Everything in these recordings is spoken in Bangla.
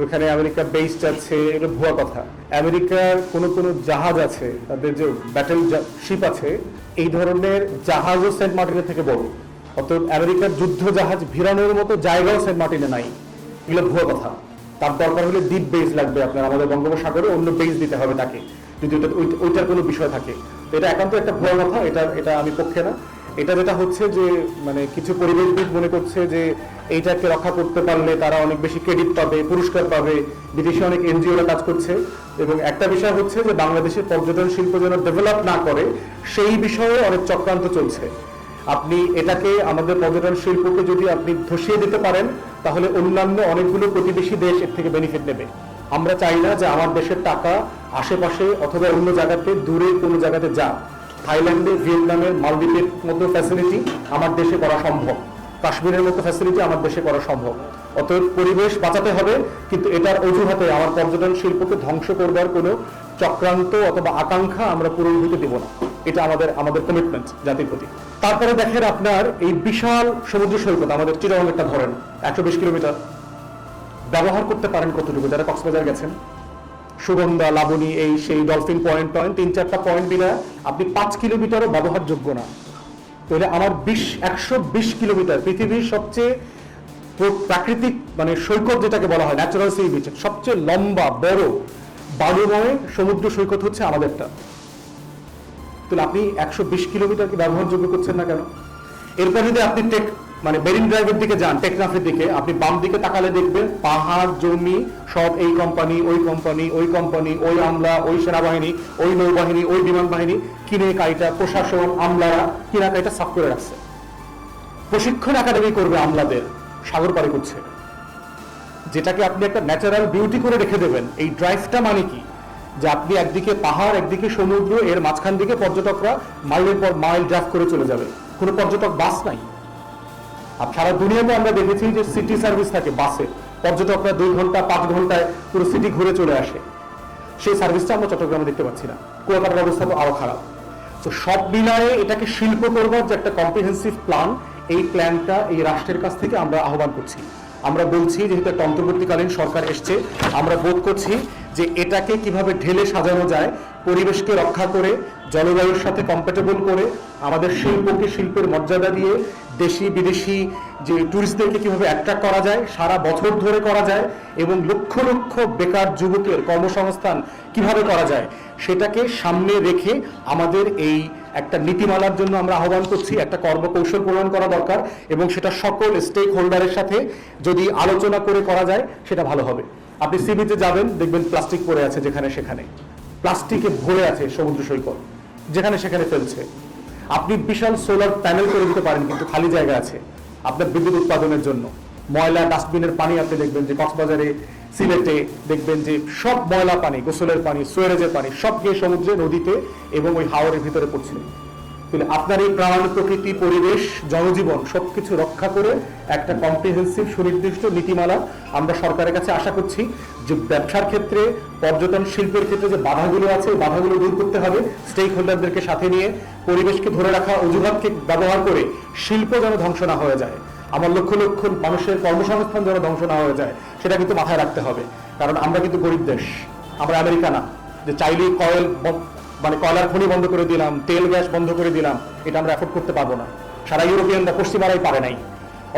ওখানে আমেরিকা বেসড আছে এটা ভুয়া কথা। আমেরিকার কোনো কোনো জাহাজ আছে, তাদের যে ব্যাটেল শিপ আছে, এই ধরনের জাহাজও সেন্ট মার্টিনের থেকে বড়। অতএব আমেরিকার যুদ্ধ জাহাজ ভিড়ানোর মতো জায়গাও সেন্ট মার্টিনে নাই। এগুলো ভুয়া কথা। তার দরকার হলে দ্বীপ বেস লাগবে আপনার আমাদের বঙ্গোপসাগরে, অন্য বেস দিতে হবে তাকে। যদি ওইটার কোনো বিষয় থাকে। এটা একান্ত একটা ভুয়া কথা, এটা এটা আমি পক্ষে না। এটা যেটা হচ্ছে যে মানে কিছু পরিবেশবিদ মনে করছে যে, এইটাকে রক্ষা করতে পারলে তারা অনেক বেশি ক্রেডিট পাবে, পুরস্কার পাবে। বিদেশি অনেক এনজিওরা কাজ করছে। এবং একটা বিষয় হচ্ছে যে, বাংলাদেশের পর্যটন শিল্প যেন ডেভেলপ না করে, সেই বিষয়ে অনেক চক্রান্ত চলছে। আপনি এটাকে, আমাদের পর্যটন শিল্পকে যদি আপনি ধসিয়ে দিতে পারেন, তাহলে অন্যান্য অনেকগুলো প্রতিবেশী দেশ এর থেকে বেনিফিট নেবে। আমরা চাই না যে, আমার দেশের টাকা আশেপাশে অথবা অন্য জায়গাতে, দূরে কোনো জায়গাতে যা থাইল্যান্ডে ভিয়েতনামের মালদ্বীপের মতো ফ্যাসিলিটি আমার দেশে করা সম্ভব। কাশ্মীরের মতো ফ্যাসিলিটি আমার দেশে করা সম্ভব। অতএব পরিবেশ বাঁচাতে হবে, কিন্তু এটার অজুহাতে আমার পর্যটন শিল্পকে ধ্বংস করবার কোনো চক্রান্ত অথবা আকাঙ্ক্ষা আমরা পূরণ হতে দেব না। এটা আমাদের আমাদের কমিটমেন্ট জাতির প্রতি। তারপরে দেখেন আপনার এই বিশাল সমুদ্র সৈকত, আমাদের চিরং একটা ধরেন, একশো বিশ কিলোমিটার। ব্যবহার করতে পারেন কতটুকু? যারা কক্সবাজার গেছেন সুগন্ধা, লাবণী, এই সেই ডলফিন পয়েন্ট পয়েন্ট তিন চারটা পয়েন্ট বিনা আপনি পাঁচ কিলোমিটারও ব্যবহারযোগ্য না। তাহলে আমার বিশ, একশো বিশ কিলোমিটার পৃথিবীর সবচেয়ে প্রাকৃতিক মানে সৈকত যেটাকে বলা হয় ন্যাচারাল সি বিচ সবচেয়ে লম্বা, বড় বালুময় সমুদ্র সৈকত হচ্ছে আমাদেরটা। তাহলে আপনি একশো বিশ কিলোমিটারকে ব্যবহারযোগ্য করছেন না কেন? এরপর যদি আপনি টেক মানে বেরিন ড্রাইভের দিকে যান টেকনাফের দিকে, আপনি বাম দিকে তাকালে দেখবেন পাহাড়, জমি, সব এই কোম্পানি ওই কোম্পানি ওই কোম্পানি ওই আমলা, ওই সেনাবাহিনী, ওই নৌবাহিনী, ওই বিমান বাহিনী, কিনে কাইটা প্রশাসন, আমলারা, কিনা কাইটা সাফ করে রাখছে। প্রশিক্ষণ একাডেমি করবে আমলাদের, সাগর পাড়ি করছে। যেটাকে আপনি একটা ন্যাচারাল বিউটি করে রেখে দেবেন, এই ড্রাইভটা মানে কি? যে আপনি একদিকে পাহাড়, একদিকে সমুদ্র, এর মাঝখান দিকে পর্যটকরা মাইলের পর মাইল ড্রাইভ করে চলে যাবে। কোনো পর্যটক বাস নাই। আর সারা দুনিয়াতে আমরা দেখেছি যে সিটি সার্ভিস থাকে বাসে পর্যটকরা দুই ঘণ্টা, পাঁচ ঘন্টায় পুরো সিটি ঘুরে চলে আসে। সেই সার্ভিসটা আমরা চট্টগ্রামে দেখতে পাচ্ছি না। কুয়াকাটার অবস্থা তো আরও খারাপ। তো সব মিলায়ে এটাকে শিল্প করবার যে একটা কম্প্রিহেন্সিভ প্ল্যান এই প্ল্যানটা এই রাষ্ট্রের কাছ থেকে আমরা আহ্বান করছি। আমরা বলছি, যেহেতু একটা অন্তর্বর্তীকালীন সরকার এসছে, আমরা বোধ করছি যে এটাকে কীভাবে ঢেলে সাজানো যায়, পরিবেশকে রক্ষা করে, জলবায়ুর সাথে কম্প্যাটেবল করে, আমাদের শিল্পকে শিল্পের মর্যাদা দিয়ে দেশি, বিদেশি যে ট্যুরিস্টদেরকে কীভাবে অ্যাট্রাক্ট করা যায়, সারা বছর ধরে করা যায়, এবং লক্ষ লক্ষ বেকার যুবকের কর্মসংস্থান কীভাবে করা যায় সেটাকে সামনে রেখে আমাদের এই একটা নীতিমালার জন্য আমরা আহ্বান করছি, একটা কর্মকৌশল প্রণয়ন করা দরকার এবং সেটা সকল স্টেক হোল্ডারের সাথে যদি আলোচনা করে করা যায়, সেটা ভালো হবে। আপনি সিবিতে যাবেন, দেখবেন প্লাস্টিক পড়ে আছে যেখানে সেখানে। প্লাস্টিকে ভরে আছে সমুদ্র সৈকত, যেখানে সেখানে ফেলছে। আপনি বিশাল সোলার প্যানেল করে দিতে পারেন, কিন্তু খালি জায়গা আছে। আপনার বিদ্যুৎ উৎপাদনের জন্য। ময়লা ডাস্টবিনের পানি আপনি দেখবেন যে কক্সবাজারে সিলেটে দেখবেন যে সব ময়লা পানি, গোসলের পানি, সোয়ারেজের পানি, সব গিয়ে সমুদ্রে, নদীতে এবং ওই হাওরের ভিতরে পড়ছে। তাহলে আপনার এই প্রাণ প্রকৃতি, পরিবেশ, জনজীবন সবকিছু রক্ষা করে একটা কম্প্রিহেন্সিভ সুনির্দিষ্ট নীতিমালা আমরা সরকারের কাছে আশা করছি যে ব্যবসার ক্ষেত্রে, পর্যটন শিল্পের ক্ষেত্রে যে বাধাগুলো আছে বাধাগুলো দূর করতে হবে। স্টেক হোল্ডারদেরকে সাথে নিয়ে পরিবেশকে ধরে রাখা অজুহাতকে ব্যবহার করে শিল্প যেন ধ্বংস না হয়ে যায়। আমার লক্ষ লক্ষ মানুষের কর্মসংস্থান যেন ধ্বংস না হয়ে যায়, সেটা কিন্তু মাথায় রাখতে হবে। কারণ আমরা কিন্তু গরিব দেশ, আমরা আমেরিকা না। যে চাইলেই কয়েল মানে কয়লার খনি বন্ধ করে দিলাম, তেল গ্যাস বন্ধ করে দিলাম, এটা আমরা অ্যাফোর্ড করতে পারব না। সারা ইউরোপিয়ানরা পশ্চিমারাই পারে নাই।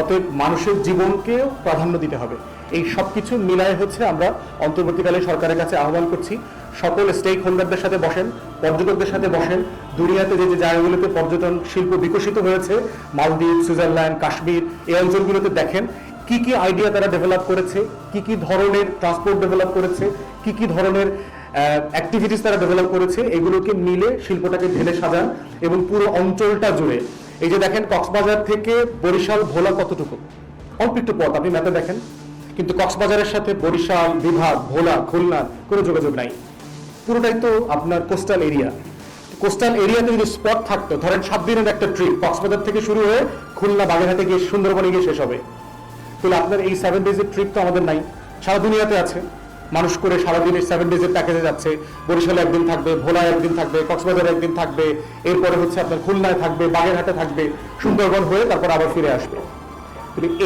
অতএব মানুষের জীবনকেও প্রাধান্য দিতে হবে। এই সব কিছু মিলায় হচ্ছে আমরা অন্তর্বর্তীকালে সরকারের কাছে আহ্বান করছি সকল স্টেক হোল্ডারদের সাথে বসেন, পর্যটকদের সাথে বসেন। দুনিয়াতে যে যে জায়গাগুলোতে পর্যটন শিল্প বিকশিত হয়েছে, মালদ্বীপ, সুইজারল্যান্ড, কাশ্মীর, এই অঞ্চলগুলোতে দেখেন, কি কি আইডিয়া তারা ডেভেলপ করেছে, কি কি ধরনের ট্রান্সপোর্ট ডেভেলপ করেছে, কি কি ধরনের অ্যাক্টিভিটিস তারা ডেভেলপ করেছে, এগুলোকে মিলে শিল্পটাকে ঢেলে সাজান এবং পুরো অঞ্চলটা জুড়ে। এই যে দেখেন, কক্সবাজার থেকে বরিশাল, ভোলা কতটুকু? অল্প একটু পথ, আপনি ম্যাপে দেখেন। কিন্তু কক্সবাজারের সাথে বরিশাল, বিভাগ, ভোলা, খুলনা, কোনো যোগাযোগ নাই। পুরোটাই তো আপনার কোস্টাল এরিয়া কোস্টাল এরিয়াতে যদি স্পট থাকতো, ধরেন সাত দিনের একটা ট্রিপ কক্সবাজার থেকে শুরু হয়ে খুলনা, বাগেরহাটে গিয়ে সুন্দরবনে গিয়ে শেষ হবে। তাহলে আপনার এই সেভেন ডেজের ট্রিপ তো আমাদের নাই। সারা দুনিয়াতে আছে। মানুষ করে সারাদিনের সেভেন ডেজের প্যাকেজে যাচ্ছে। বরিশালে একদিন থাকবে, ভোলায় একদিন থাকবে, কক্সবাজারে একদিন থাকবে। এরপরে হচ্ছে আপনার খুলনায় থাকবে, বাগেরহাটে থাকবে। সুন্দরবন হয়ে তারপর আবার ফিরে আসবে।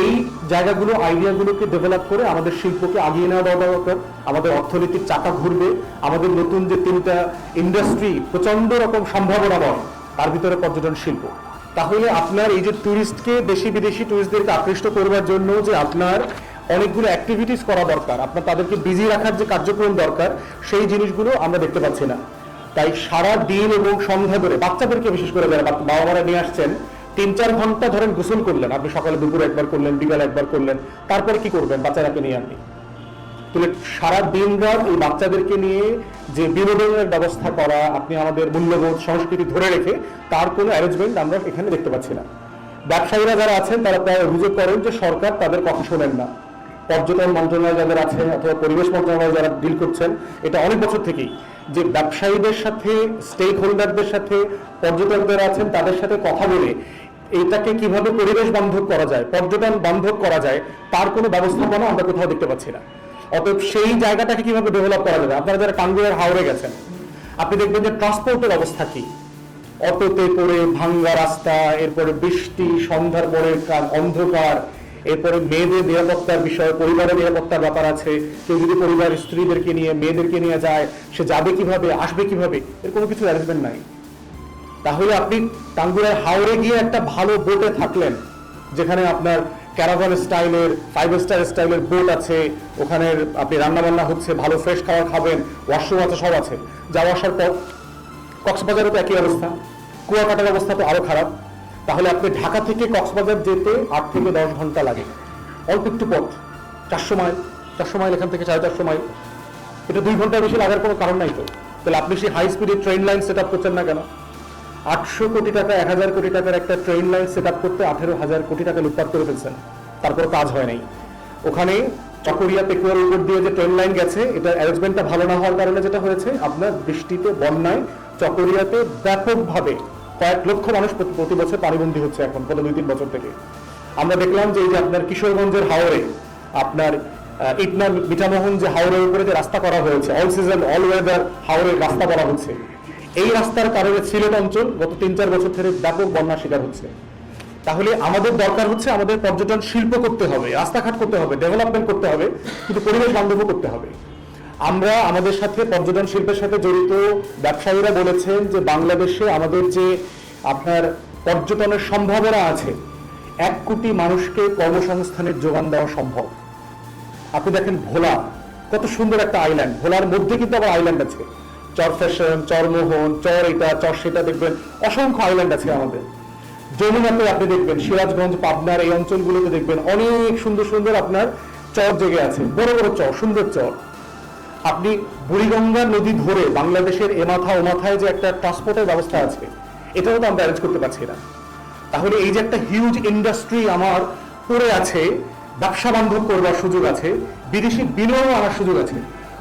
এই জায়গাগুলো আইডিয়াগুলোকে ডেভেলপ করে আমাদের শিল্পকে আগিয়ে নেওয়া দরকার। আমাদের অর্থনীতির চাকা ঘুরবে। আমাদের নতুন যে তিনটা ইন্ডাস্ট্রি প্রচণ্ড রকম সম্ভাবনা সম্ভাবনাময় তার ভিতরে পর্যটন শিল্প। তাহলে আপনার এই যে ট্যুরিস্টকে দেশি বিদেশি ট্যুরিস্টদেরকে আকৃষ্ট করবার জন্য যে আপনার অনেকগুলো অ্যাক্টিভিটিস করা দরকার, আপনার তাদেরকে বিজি রাখার যে কার্যক্রম দরকার, সেই জিনিসগুলো আমরা দেখতে পাচ্ছি না। তাই সারা দিন এবং সন্ধ্যা ধরে বাচ্চাদেরকে বিশেষ করে যারা বাবা মারা নিয়ে আসছেন তিন চার ঘণ্টা ধরেন গোসল করলেন। আপনি সকালে দুপুর একবার করলেন, বিকাল একবার করলেন। তারপরে কি করবেন? বাচ্চারাকে নিয়ে আপনি। তাহলে সারা দিন রাত এই বাচ্চাদেরকে নিয়ে যে বিনোদনের ব্যবস্থা করা, আপনি আমাদের মূল্যবোধ, সংস্কৃতি ধরে রেখে তার কোনো অ্যারেঞ্জমেন্ট আমরা এখানে দেখতে পাচ্ছি না। ব্যবসায়ীরা যারা আছেন, তারা প্রায় অভিযোগ করেন যে সরকার তাদের কথা শোনেন না। পর্যটন মন্ত্রণালয় যাদের আছে অথবা পরিবেশ মন্ত্রণালয় যারা ডিল করছেন, এটা অনেক বছর থেকেই। যে ব্যবসায়ীদের সাথে স্টেক হোল্ডারদের সাথে, পর্যটকদের আছেন, তাদের সাথে কথা বলে এটাকে কীভাবে পরিবেশ বান্ধব করা যায়, পর্যটন বান্ধব করা যায়, তার কোনো ব্যবস্থাপনা আমরা কোথাও দেখতে পাচ্ছি না। অতএব সেই জায়গাটাকে কীভাবে ডেভেলপ করা যাবে? আপনারা যারা টাঙ্গুয়ার হাওড়ে গেছেন, আপনি দেখবেন যে ট্রান্সপোর্টের অবস্থা কি? অটোতে করে ভাঙ্গা রাস্তা, এরপরে বৃষ্টি, সন্ধ্যার পরে অন্ধকার, এরপরে মেয়েদের নিরাপত্তার বিষয়, পরিবারের নিরাপত্তার ব্যাপার আছে। কেউ যদি পরিবার স্ত্রীদেরকে নিয়ে, মেয়েদেরকে নিয়ে যায়, সে যাবে কীভাবে, আসবে কীভাবে এর কোনো কিছু অ্যারেঞ্জমেন্ট নাই। তাহলে আপনি টাঙ্গুয়ার হাওড়ে গিয়ে একটা ভালো বোটে থাকলেন, যেখানে আপনার ক্যারাভান স্টাইলের ফাইভ স্টার স্টাইলের বোট আছে ওখানে আপনি রান্নাবান্না হচ্ছে, ভালো ফ্রেশ খাবার খাবেন ওয়াশরুম আছে, সব আছে। যাওয়া আসার পর কক্সবাজারও তো একই অবস্থা। কুয়াকাটার অবস্থা তো আরও খারাপ। তাহলে আপনি ঢাকা থেকে কক্সবাজার যেতে আট থেকে দশ ঘণ্টা লাগে। অল্প একটু পথ, চারশো মাইল চারশো মাইল, এখান থেকে সাড়ে চারশো মাইল। এটা দুই ঘণ্টার বেশি লাগার কোনো কারণ নাই তো। তাহলে আপনি সেই হাই স্পিডের ট্রেন লাইন সেট আপ করছেন না কেন? আটশো কোটি টাকা এক হাজার কোটি টাকার একটা ট্রেন লাইন সেট আপ করতে আঠেরো হাজার কোটি টাকা লুটপাট করে ফেলছেন। তারপর কাজ হয় নাই। ওখানে চকরিয়া পেকুয়ার উপর দিয়ে যে ট্রেন লাইন গেছে এটা অ্যারেঞ্জমেন্টটা ভালো না হওয়ার কারণে যেটা হয়েছে আপনার বৃষ্টিতে বন্যায় চকরিয়াতে ব্যাপকভাবে কয়েক লক্ষ মানুষ প্রতি- বছর পানিবন্দী হচ্ছে এখন গত দুই তিন বছর থেকে। আমরা দেখলাম যে এই যে আপনার কিশোরগঞ্জের হাওড়ে আপনার আহ, ইটনা মিঠামোহন যে হাওড়ের উপরে যে রাস্তা করা হয়েছে অল সিজন অল ওয়েদার হাওড়ের রাস্তা করা হচ্ছে। এই রাস্তার কারণে সিলেট অঞ্চল গত তিন চার বছর ধরে ব্যাপক বন্যার শিকার হচ্ছে। তাহলে আমাদের দরকার হচ্ছে আমাদের পর্যটন শিল্প করতে হবে, রাস্তাঘাট করতে হবে ডেভেলপমেন্ট করতে হবে, কিন্তু পরিবেশ বান্ধবও করতে হবে। আমরা আমাদের সাথে পর্যটন শিল্পের সাথে জড়িত ব্যবসায়ীরা বলেছেন যে বাংলাদেশে আমাদের যে আপনার পর্যটনের সম্ভাবনা আছে, এক কোটি মানুষকে কর্মসংস্থানের যোগান দেওয়া সম্ভব। আপনি দেখেন ভোলা, কত সুন্দর একটা আইল্যান্ড ভোলার মধ্যে কিন্তু আবার আইল্যান্ড আছে। চর ফ্যাশন চরমোহন চর এটা, চর সেটা দেখবেন। অসংখ্য আইল্যান্ড আছে আমাদের। যমুনাতে আপনি দেখবেন, সিরাজগঞ্জ, পাবনার এই অঞ্চলগুলোতে দেখবেন অনেক সুন্দর সুন্দর আপনার চর জেগে আছে। বড় বড় চর, সুন্দর চর। আপনি বুড়িগঙ্গা নদী ধরে বাংলাদেশের এ মাথা ও মাথায় যে একটা ট্রান্সপোর্টের ব্যবস্থা আছে, এটাও তো আমরা অ্যারেঞ্জ করতে পারছি না। তাহলে এই যে একটা হিউজ ইন্ডাস্ট্রি আমার পড়ে আছে, ব্যবসা বান্ধব করবার সুযোগ আছে, বিদেশি বিনিয়োগ আনার সুযোগ আছে।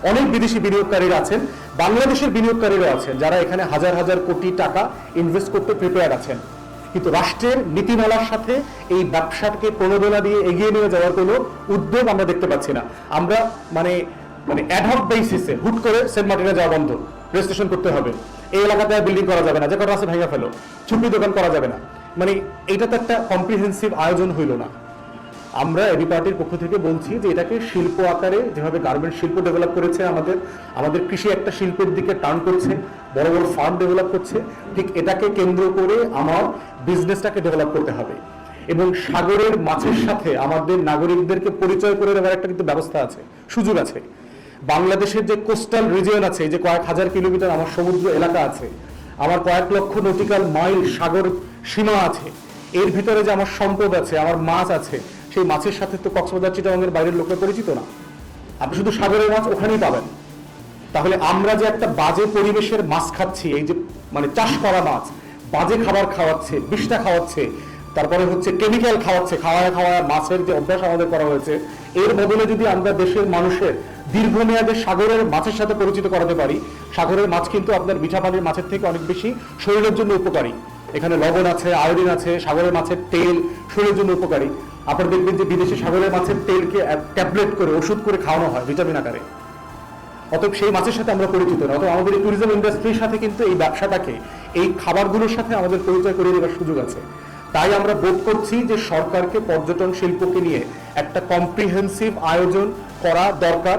অনেক বিদেশি বিনিয়োগকারীরা আছেন। বাংলাদেশের বিনিয়োগকারীরা আছেন, যারা এখানে হাজার হাজার কোটি টাকা ইনভেস্ট করতে প্রিপেয়ার আছেন। কিন্তু রাষ্ট্রের নীতিমালার সাথে এই ব্যবসাকে প্রণোদনা দিয়ে এগিয়ে নিয়ে যাওয়ার কোনো উদ্যোগ আমরা দেখতে পাচ্ছি না। আমরা মানে মানে অ্যাডহক বেসিসে হুট করে সেন্ট মার্টিনে যাওয়া বন্ধ। রেজিস্ট্রেশন করতে হবে। এই এলাকাতে বিল্ডিং করা যাবে না। যে কটা আছে ভাঙা ফেলো। ছুটি দোকান করা যাবে না। মানে এটা তো একটা কম্প্রিহেন্সিভ আয়োজন হইল না। আমরা এবি পার্টির পক্ষ থেকে বলছি যে এটাকে শিল্প আকারে যেভাবে গার্মেন্ট শিল্প ডেভেলপ করেছে আমাদের আমাদের কৃষি একটা শিল্পের দিকে টার্ন করছে, বড় বড় ফার্ম ডেভেলপ করছে, ঠিক এটাকে কেন্দ্র করে আমার বিজনেসটাকে ডেভেলপ করতে হবে। এবং সাগরের মাছের সাথে আমাদের নাগরিকদেরকে পরিচয় করে দেওয়ার একটা কিন্তু ব্যবস্থা আছে, সুযোগ আছে। বাংলাদেশের যে কোস্টাল রিজিয়ন আছে যে কয়েক হাজার কিলোমিটার আমার সমুদ্র এলাকা আছে, আমার কয়েক লক্ষ নটিক্যাল মাইল সাগর সীমা আছে, এর ভিতরে যে আমার সম্পদ আছে, আমার মাছ আছে সেই মাছের সাথে তো কক্সবাজার চিটাগাংয়ের বাইরের লোকের পরিচিত না। আপনি শুধু সাগরের মাছ ওখানেই পাবেন। তাহলে আমরা যে একটা বাজে পরিবেশের মাছ খাচ্ছি, এই যে মানে চাষ করা মাছ, বাজে খাবার খাওয়াচ্ছে, বিষটা খাওয়াচ্ছে, তারপরে হচ্ছে কেমিক্যাল খাওয়াচ্ছে, খাওয়ায় খাওয়ায় মাছের যে অভ্যাস আমাদের করা হয়েছে, এর বদলে যদি আমরা দেশের মানুষের দীর্ঘমেয়াদে সাগরের মাছের সাথে পরিচিত করাতে পারি, সাগরের মাছ কিন্তু আপনার মিঠা পানির মাছের থেকে অনেক বেশি শরীরের জন্য উপকারী। এখানে লবণ আছে, আয়োডিন আছে, সাগরের মাছের তেল শরীরের জন্য উপকারী। আপনারা দেখবেন যে বিদেশি সাগরের মাছের তেলকে ট্যাবলেট করে, ওষুধ করে খাওয়ানো হয় ভিটামিন আকারে। অতএব সেই মাছের সাথে আমরা পরিচিত না। অথবা আমাদের এই ট্যুরিজম ইন্ডাস্ট্রির সাথে কিন্তু এই ব্যবসাটাকে, এই খাবারগুলোর সাথে আমাদের পরিচয় করে দেওয়ার সুযোগ আছে। তাই আমরা বোধ করছি যে সরকারকে পর্যটন শিল্পকে নিয়ে একটা কম্প্রিহেন্সিভ আয়োজন করা দরকার।